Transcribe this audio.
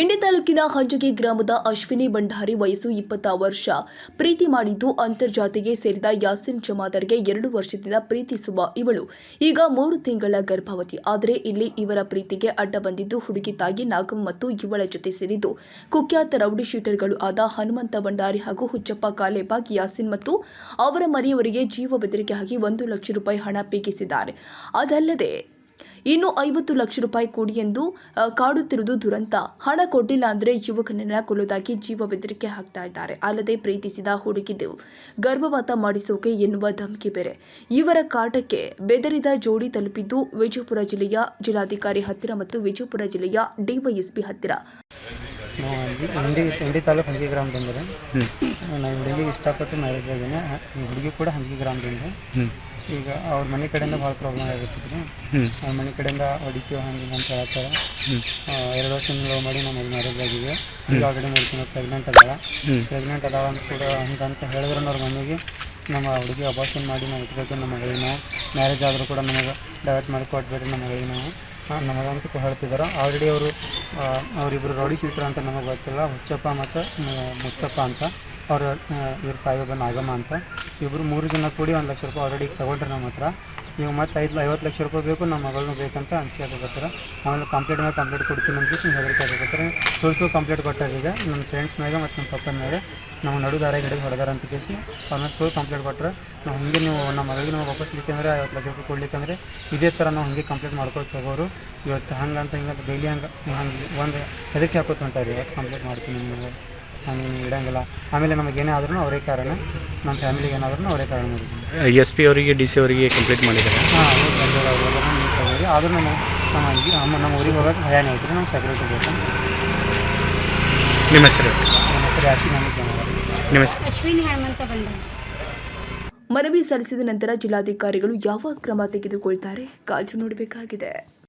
ಇಂಡಿ ತಾಲೂಕಿನ ಹಂಜಗಿ ಗ್ರಾಮದ ಅಶ್ವಿನಿ ಭಂಡಾರಿ ವಯಸ್ಸು ಇಪ್ಪತ್ತ ವರ್ಷ. ಪ್ರೀತಿ ಮಾಡಿದ್ದು ಅಂತರ್ಜಾತಿಗೆ ಸೇರಿದ ಯಾಸಿನ್ ಜಮಾದರ್ಗೆ ಎರಡು ವರ್ಷದಿಂದ ಪ್ರೀತಿಸುವ ಇವಳು. ಈಗ ಮೂರು ತಿಂಗಳ ಗರ್ಭವತಿ. ಆದರೆ ಇಲ್ಲಿ ಇವರ ಪ್ರೀತಿಗೆ ಅಡ್ಡ ಬಂದಿದ್ದು ಹುಡುಗಿ ತಾಯಿ ನಾಗಮ್ಮ ಮತ್ತು ಇವಳ ಜೊತೆ ಸೇರಿದ್ದು. ಕುಖ್ಯಾತ ರೌಡಿ ಶೀಟರ್ಗಳು ಆದ ಹನುಮಂತ ಭಂಡಾರಿ ಹಾಗೂ ಹುಚ್ಚಪ್ಪ ಕಾಲೇಬಾಗ್, ಯಾಸಿನ್ ಮತ್ತು ಅವರ ಮನೆಯವರಿಗೆ ಜೀವ ಬೆದರಿಕೆ ಹಾಕಿ ಒಂದು ಲಕ್ಷ ರೂಪಾಯಿ ಹಣ ಪೀಗಿಸಿದ್ದಾರೆ ಅದಲ್ಲದೆ ಇನ್ನು ಐವತ್ತು ಲಕ್ಷ ರೂಪಾಯಿ ಕೊಡಿ ಎಂದು ಕಾಡುತ್ತಿರುವುದು ದುರಂತ. ಹಣ ಕೊಟ್ಟಿಲ್ಲ ಅಂದರೆ ಯುವಕನನ್ನ ಕೊಲ್ಲುವುದಾಗಿ ಜೀವ ಬೆದರಿಕೆ ಹಾಕ್ತಾ ಇದ್ದಾರೆ. ಅಲ್ಲದೆ ಪ್ರೀತಿಸಿದ ಹುಡುಗಿದ್ದು ಗರ್ಭಪಾತ ಮಾಡಿಸೋಕೆ ಎನ್ನುವ ಧಮಕಿ ಬೇರೆ. ಇವರ ಕಾಟಕ್ಕೆ ಬೆದರಿದ ಜೋಡಿ ತಲುಪಿದ್ದು ವಿಜಯಪುರ ಜಿಲ್ಲೆಯ ಜಿಲ್ಲಾಧಿಕಾರಿ ಹತ್ತಿರ ಮತ್ತು ವಿಜಯಪುರ ಜಿಲ್ಲೆಯ ಡಿವೈಎಸ್ಪಿ ಹತ್ತಿರ. ಹಿಂಡಿ ಹಿಂಡಿ ತಾಲೂಕು ಹಂಜಿ ಗ್ರಾಮದಿಂದ ಹುಡುಗಿಗೆ ಇಷ್ಟಪಟ್ಟು ಮ್ಯಾರೇಜ್ ಆಗಿದ್ದೀನಿ ಹುಡುಗಿ ಕೂಡ ಹಂಜಿ ಗ್ರಾಮದಿಂದ. ಈಗ ಅವ್ರ ಮನೆ ಕಡೆಯಿಂದ ಭಾಳ ಪ್ರಾಬ್ಲಮ್ ಆಗಿರ್ತಿದ್ರಿ ಅವ್ರ ಮನೆ ಕಡೆಯಿಂದ ಹೊಡಿತೀವಿ ಹಂಗೆ ಅಂತ ಹೇಳ್ತಾರೆ. ಎರಡು ವರ್ಷ ಲವ್ ಮಾಡಿ ನಮಗೆ ಮ್ಯಾರೇಜ್ ಆಗಿದೆ. ಈಗ ಆಲ್ರೆಡಿ ಮೂರು ತಿಂಗಳು ಪ್ರೆಗ್ನೆಂಟ್ ಅದಾಳ. ಪ್ರೆಗ್ನೆಂಟ್ ಅದಾಳ ಅಂತ ಕೂಡ ಹಂಗಂತ ಹೇಳಿದ್ರೆ ಅವ್ರ ಮನೆಗೆ. ನಮ್ಮ ಹುಡುಗಿ ಅಬಾರ್ಷನ್ ಮಾಡಿ ನಾವು ಇಟ್ಕೊಳ್ತೀವಿ ನಮ್ಮ ಮಗಳಿಗೆ ನಾವು ಮ್ಯಾರೇಜ್ ಆದರೂ ಕೂಡ ನಮಗೆ ಡೈವರ್ಟ್ ಮಾಡಿ ಕೊಟ್ಬೇಡ್ರಿ ನಮ್ಮ ಮಗಳಿಗೆ ನಾವು ನಮಗಂತ ಹೇಳ್ತಿದ್ದಾರೆ ಆಲ್ರೆಡಿ ಅವರು ಅವರಿಬ್ಬರು ರೌಡಿ ಶೀಟ್ರ್ ಅಂತ ನಮಗೆ ಗೊತ್ತಿಲ್ಲ. ಹುಚ್ಚಪ್ಪ ಮತ್ತು ಮುತ್ತಪ್ಪ ಅಂತ. ಅವರು ಇವ್ರ ತಾಯಿ ಒಬ್ಬ ನಾಗಮ್ಮ ಅಂತ. ಇಬ್ಬರು ಮೂರು ಜನ ಕೂಡಿ ಒಂದು ಲಕ್ಷ ರೂಪಾಯಿ ಆಲ್ರೆಡಿ ತೊಗೊಂಡ್ರೆ ನಮ್ಮ ಹತ್ರ. ಈಗ ಮತ್ತೆ ಐದು ಐವತ್ತು ಲಕ್ಷ ರೂಪಾಯಿ ಬೇಕು, ನಮ್ಮ ಮಗಳನ್ನೂ ಬೇಕಂತ ಅಂಜಿಕೆ ಹಾಕೋಕತ್ತಾರೆ ಆಮೇಲೆ ಕಂಪ್ಲೇಂಟ್ ಮೇಲೆ ಕಂಪ್ಲೇಂಟ್ ಕೊಡ್ತೀನಿ ಅಂತ ನೀವು ಹೆದರಿಕೆ ಹಾಕೋಕತ್ತಾರೆ ಸುಳ್ಳು ಸುಳ್ಳು ಕಂಪ್ಲೇಂಟ್ ಕೊಟ್ಟಾರ ಈಗ ನಮ್ಮ ಫ್ರೆಂಡ್ಸ್ ಮ್ಯಾಗ ಮತ್ತು ನಮ್ಮ ಪಪ್ಪನ ಮೇಲೆ ನಾವು ನಡು ದಾರ ಹಿಡಿದು ಹೊಡೆದಾರ ಅಂತ ಕೇಸಿ ಆಮೇಲೆ ಸುಳ್ಳು ಕಂಪ್ಲೇಂಟ್ ಕೊಟ್ಟರೆ ನಾವು ಹಿಂಗೆ ನೀವು ನಮ್ಮ ಮಗಳಿಗೆ ನಾವು ವಾಪಸ್ ಅಂದರೆ ಐವತ್ತು ಲಕ್ಷ ರೂಪಾಯಿ ಕೊಡ್ಲಿಕ್ಕಂದ್ರೆ ಇದೇ ಥರ ನಾವು ಹಂಗೆ ಕಂಪ್ಲೇಂಟ್ ಮಾಡ್ಕೊಳ್ತ ಹೋಗೋರು. ಇವತ್ತು ಹಂಗಂತ ಹಿಂಗಂತ ಡೈಲಿ ಹಂಗೆ ಹಂಗೆ ಒಂದು ಹೆದರಿಕೆ ಹಾಕೋತ ಹೊಂಟಾರಿ ಇವತ್ತು ಕಂಪ್ಲೇಂಟ್ ಮಾಡ್ತೀನಿ ನಿಮಗೆ. ನೀವು ಇಡಂಗಿಲ್ಲ. ಆಮೇಲೆ ನಮಗೆ ಏನೇ ಆದ್ರೂ ಅವರೇ ಕಾರಣ. ನಮ್ಮ ಫ್ಯಾಮಿಲಿಗೆ ಏನಾದ್ರೂ ಅವರೇ ಕಾರಣ ಮಾಡಿದ್ದೀನಿ ಎಸ್ ಪಿ ಅವರಿಗೆ ಡಿ ಸಿ ಅವರಿಗೆ ಕಂಪ್ಲೀಟ್ ಮಾಡಿದ್ದಾರೆ? ಹಾಂ ಆದರೂ ನಮ್ಮ ನಮ್ಮ ನಮ್ಮ ನಮ್ಮ ಊರಿಗೆ ಹೋಗೋಕೆ ಭಯಾನೇ ಐತ್ರಿ ನಮ್ಮ ಸೆಕ್ಯೂರಿಟಿ ಬೇಕು. ನಿಮ್ಮ ಹೆಸರು? ನಮ್ಮ ಹೆಸರು ಯಾಕೆ ನಮಗೆ ನಿಮ್ಮ ಹೆಸರು? ಅಶ್ವಿನಿ ಹನುಮಂತ ಬಂದ. ಮನವಿ ಸಲ್ಲಿಸಿದ ನಂತರ ಜಿಲ್ಲಾಧಿಕಾರಿಗಳು ಯಾವ ಕ್ರಮ ತೆಗೆದುಕೊಳ್ತಾರೆ ಕಾಜು ನೋಡಬೇಕಾಗಿದೆ.